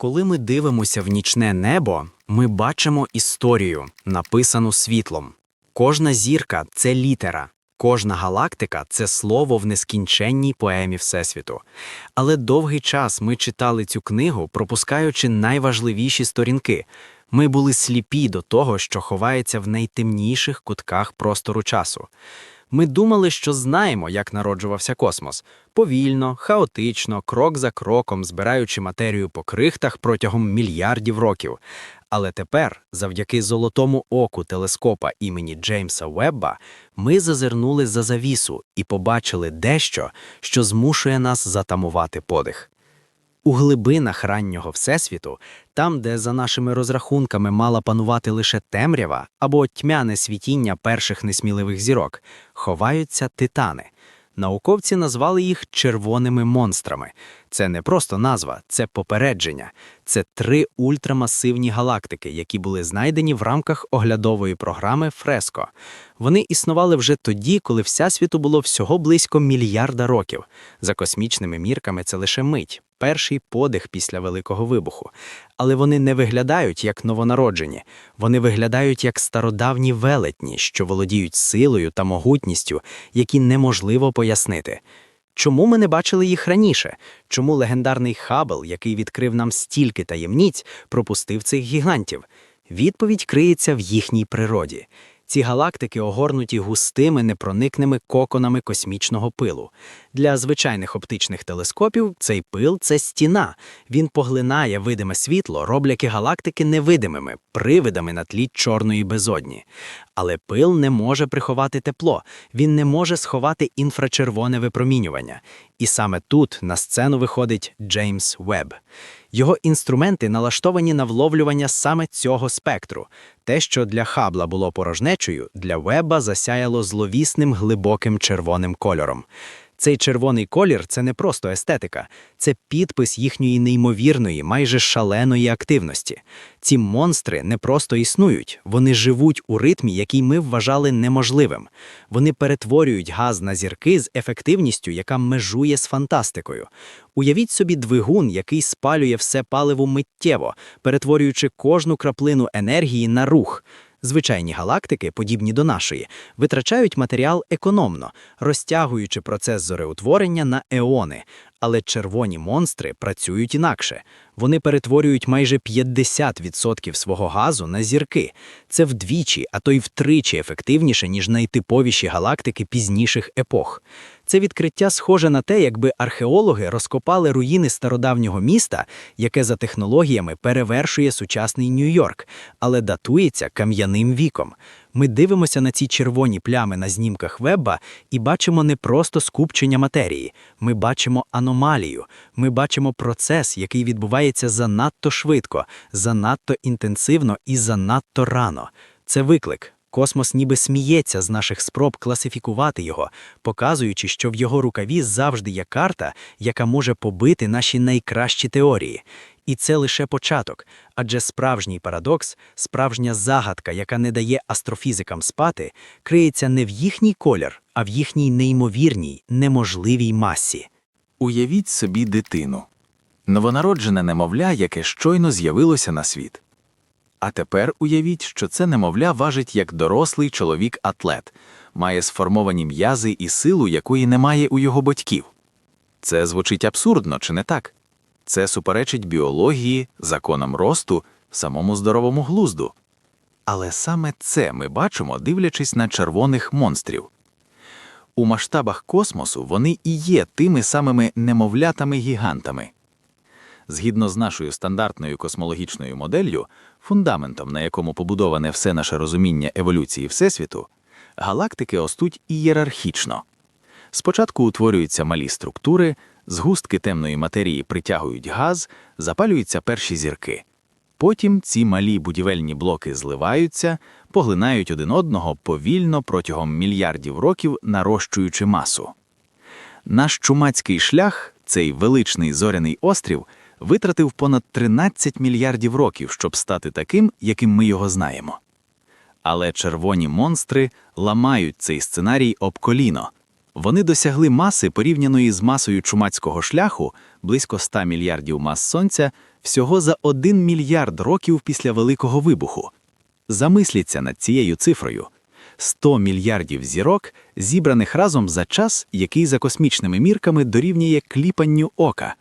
Коли ми дивимося в нічне небо, ми бачимо історію, написану світлом. Кожна зірка це літера, кожна галактика це слово в нескінченній поемі Всесвіту. Але довгий час ми читали цю книгу, пропускаючи найважливіші сторінки. Ми були сліпі до того, що ховається в найтемніших кутках простору часу. Ми думали, що знаємо, як народжувався космос повільно, хаотично, крок за кроком, збираючи матерію по крихтах протягом мільярдів років. Але тепер, завдяки золотому оку телескопа імені Джеймса Вебба, ми зазирнули за завісу і побачили дещо, що змушує нас затамувати подих. У глибинах раннього Всесвіту, там, де за нашими розрахунками мала панувати лише темрява або тьмяне світіння перших несміливих зірок, ховаються титани. Науковці назвали їх червоними монстрами. Це не просто назва, це попередження. Це три ультрамасивні галактики, які були знайдені в рамках оглядової програми Фреско. Вони існували вже тоді, коли всесвіту було всього близько мільярда років. За космічними мірками це лише мить, перший подих після Великого вибуху. Але вони не виглядають як новонароджені, вони виглядають як стародавні велетні, що володіють силою та могутністю, які неможливо пояснити. Чому ми не бачили їх раніше? Чому легендарний Хаббл, який відкрив нам стільки таємниць, пропустив цих гігантів? Відповідь криється в їхній природі. Ці галактики огорнуті густими непроникними коконами космічного пилу. Для звичайних оптичних телескопів цей пил це стіна. Він поглинає видиме світло, роблячи галактики невидимими, привидами на тлі чорної безодні. Але пил не може приховати тепло, він не може сховати інфрачервоне випромінювання. І саме тут на сцену виходить Джеймс Веб. Його інструменти налаштовані на вловлювання саме цього спектру. Те, що для Хабла було порожнечою, для Веба засяяло зловісним глибоким червоним кольором. Цей червоний колір це не просто естетика, це підпис їхньої неймовірної, майже шаленої активності. Ці монстри не просто існують, вони живуть у ритмі, який ми вважали неможливим. Вони перетворюють газ на зірки з ефективністю, яка межує з фантастикою. Уявіть собі двигун, який спалює все паливо миттєво, перетворюючи кожну краплину енергії на рух. Звичайні галактики, подібні до нашої, витрачають матеріал економно, розтягуючи процес зореутворення на еони. Але червоні монстри працюють інакше. Вони перетворюють майже 50% свого газу на зірки. Це вдвічі, а то й втричі ефективніше, ніж найтиповіші галактики пізніших епох. Це відкриття схоже на те, якби археологи розкопали руїни стародавнього міста, яке за технологіями перевершує сучасний Нью-Йорк, але датується кам'яним віком. Ми дивимося на ці червоні плями на знімках веба і бачимо не просто скупчення матерії, ми бачимо аномалію, ми бачимо процес, який відбувається занадто швидко, занадто інтенсивно і занадто рано. Це виклик. Космос ніби сміється з наших спроб класифікувати його, показуючи, що в його рукаві завжди є карта, яка може побити наші найкращі теорії. І це лише початок, адже справжній парадокс, справжня загадка, яка не дає астрофізикам спати, криється не в їхній колір, а в їхній неймовірній, неможливій масі. Уявіть собі дитину. Новонароджене немовля, яке щойно з'явилося на світ. А тепер уявіть, що це немовля важить як дорослий чоловік-атлет, має сформовані м'язи і силу, якої немає у його батьків. Це звучить абсурдно, чи не так? Це суперечить біології, законам росту, самому здоровому глузду. Але саме це ми бачимо, дивлячись на червоних монстрів. У масштабах космосу вони і є тими самими немовлятами-гігантами. Згідно з нашою стандартною космологічною моделлю, фундаментом, на якому побудоване все наше розуміння еволюції Всесвіту, галактики ростуть ієрархічно. Спочатку утворюються малі структури, згустки темної матерії притягують газ, запалюються перші зірки. Потім ці малі будівельні блоки зливаються, поглинають один одного повільно протягом мільярдів років, нарощуючи масу. Наш чумацький шлях, цей величний зоряний острів, витратив понад 13 мільярдів років, щоб стати таким, яким ми його знаємо. Але червоні монстри ламають цей сценарій об коліно. Вони досягли маси, порівняної з масою чумацького шляху близько 100 мільярдів мас сонця, всього за 1 мільярд років після Великого вибуху. Замисліться над цією цифрою. 100 мільярдів зірок, зібраних разом за час, який за космічними мірками дорівнює кліпанню ока.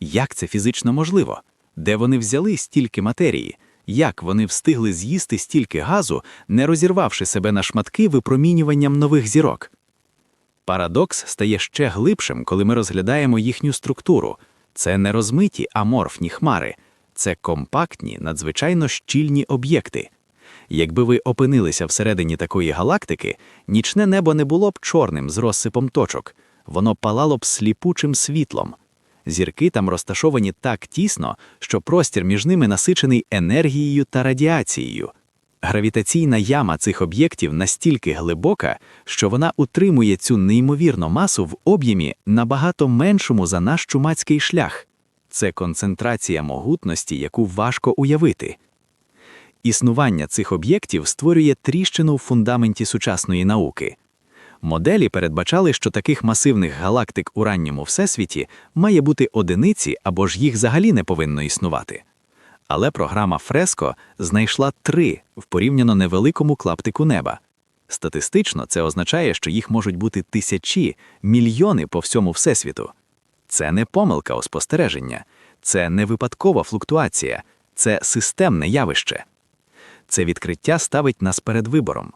Як це фізично можливо? Де вони взяли стільки матерії? Як вони встигли з'їсти стільки газу, не розірвавши себе на шматки випромінюванням нових зірок? Парадокс стає ще глибшим, коли ми розглядаємо їхню структуру. Це не розмиті аморфні хмари, це компактні, надзвичайно щільні об'єкти. Якби ви опинилися всередині такої галактики, нічне небо не було б чорним з розсипом точок, воно палало б сліпучим світлом. Зірки там розташовані так тісно, що простір між ними насичений енергією та радіацією. Гравітаційна яма цих об'єктів настільки глибока, що вона утримує цю неймовірну масу в об'ємі набагато меншому за наш чумацький шлях. Це концентрація могутності, яку важко уявити. Існування цих об'єктів створює тріщину в фундаменті сучасної науки. Моделі передбачали, що таких масивних галактик у ранньому всесвіті має бути одиниці або ж їх взагалі не повинно існувати. Але програма Фреско знайшла три в порівняно невеликому клаптику неба. Статистично це означає, що їх можуть бути тисячі, мільйони по всьому всесвіту. Це не помилка у спостереження, це не випадкова флуктуація, це системне явище. Це відкриття ставить нас перед вибором.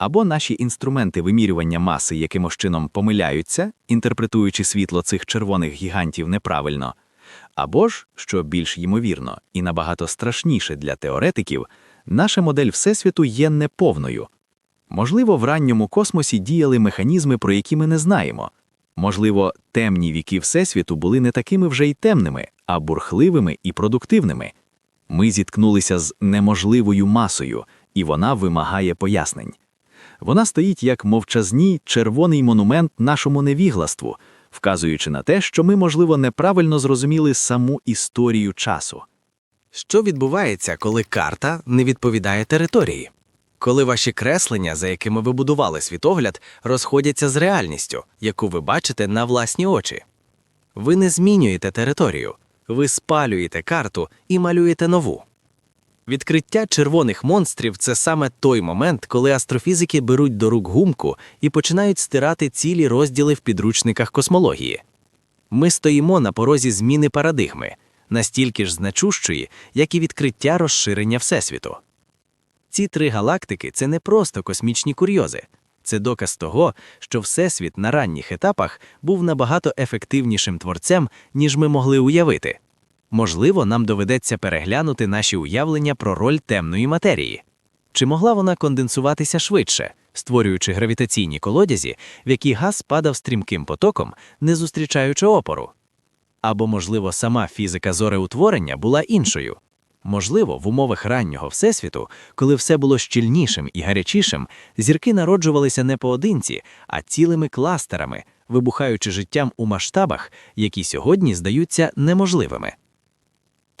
Або наші інструменти вимірювання маси якимось чином помиляються, інтерпретуючи світло цих червоних гігантів неправильно, або ж, що більш ймовірно і набагато страшніше для теоретиків, наша модель Всесвіту є неповною. Можливо, в ранньому космосі діяли механізми, про які ми не знаємо. Можливо, темні віки Всесвіту були не такими вже й темними, а бурхливими і продуктивними. Ми зіткнулися з неможливою масою, і вона вимагає пояснень. Вона стоїть як мовчазний червоний монумент нашому невігластву, вказуючи на те, що ми, можливо, неправильно зрозуміли саму історію часу. Що відбувається, коли карта не відповідає території? Коли ваші креслення, за якими ви будували світогляд, розходяться з реальністю, яку ви бачите на власні очі. Ви не змінюєте територію, ви спалюєте карту і малюєте нову. Відкриття червоних монстрів це саме той момент, коли астрофізики беруть до рук гумку і починають стирати цілі розділи в підручниках космології. Ми стоїмо на порозі зміни парадигми, настільки ж значущої, як і відкриття розширення Всесвіту. Ці три галактики це не просто космічні курйози, це доказ того, що Всесвіт на ранніх етапах був набагато ефективнішим творцем, ніж ми могли уявити. Можливо, нам доведеться переглянути наші уявлення про роль темної матерії. Чи могла вона конденсуватися швидше, створюючи гравітаційні колодязі, в які газ падав стрімким потоком, не зустрічаючи опору? Або, можливо, сама фізика зореутворення була іншою. Можливо, в умовах раннього всесвіту, коли все було щільнішим і гарячішим, зірки народжувалися не поодинці, а цілими кластерами, вибухаючи життям у масштабах, які сьогодні здаються неможливими.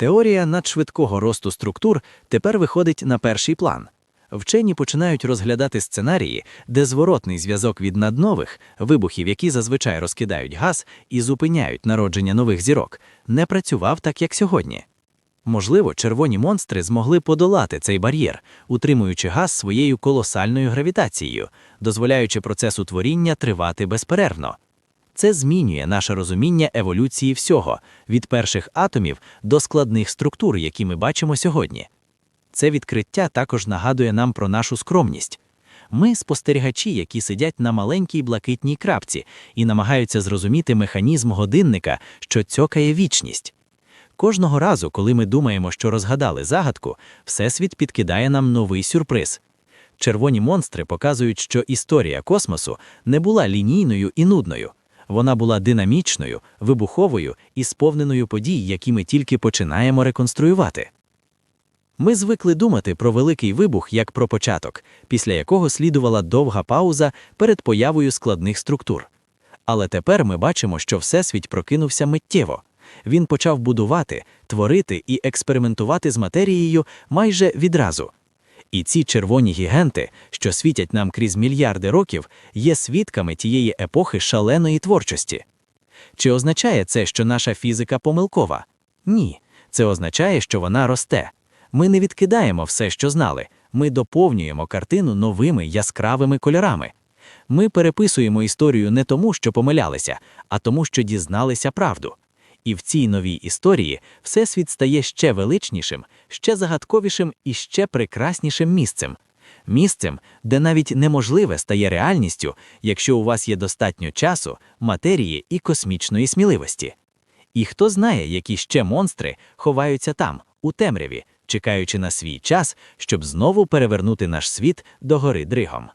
Теорія надшвидкого росту структур тепер виходить на перший план. Вчені починають розглядати сценарії, де зворотний зв'язок від наднових вибухів, які зазвичай розкидають газ і зупиняють народження нових зірок, не працював так, як сьогодні. Можливо, червоні монстри змогли подолати цей бар'єр, утримуючи газ своєю колосальною гравітацією, дозволяючи процесу творіння тривати безперервно. Це змінює наше розуміння еволюції всього від перших атомів до складних структур, які ми бачимо сьогодні. Це відкриття також нагадує нам про нашу скромність. Ми спостерігачі, які сидять на маленькій блакитній крапці і намагаються зрозуміти механізм годинника, що цьокає вічність. Кожного разу, коли ми думаємо, що розгадали загадку, Всесвіт підкидає нам новий сюрприз. Червоні монстри показують, що історія космосу не була лінійною і нудною. Вона була динамічною, вибуховою і сповненою подій, які ми тільки починаємо реконструювати. Ми звикли думати про великий вибух як про початок, після якого слідувала довга пауза перед появою складних структур. Але тепер ми бачимо, що Всесвіт прокинувся миттєво. Він почав будувати, творити і експериментувати з матерією майже відразу. І ці червоні гіганти, що світять нам крізь мільярди років, є свідками тієї епохи шаленої творчості. Чи означає це, що наша фізика помилкова? Ні. Це означає, що вона росте. Ми не відкидаємо все, що знали. Ми доповнюємо картину новими яскравими кольорами. Ми переписуємо історію не тому, що помилялися, а тому, що дізналися правду. І в цій новій історії Всесвіт стає ще величнішим, ще загадковішим і ще прекраснішим місцем. Місцем, де навіть неможливе стає реальністю, якщо у вас є достатньо часу, матерії і космічної сміливості. І хто знає, які ще монстри ховаються там, у темряві, чекаючи на свій час, щоб знову перевернути наш світ до гори дригом.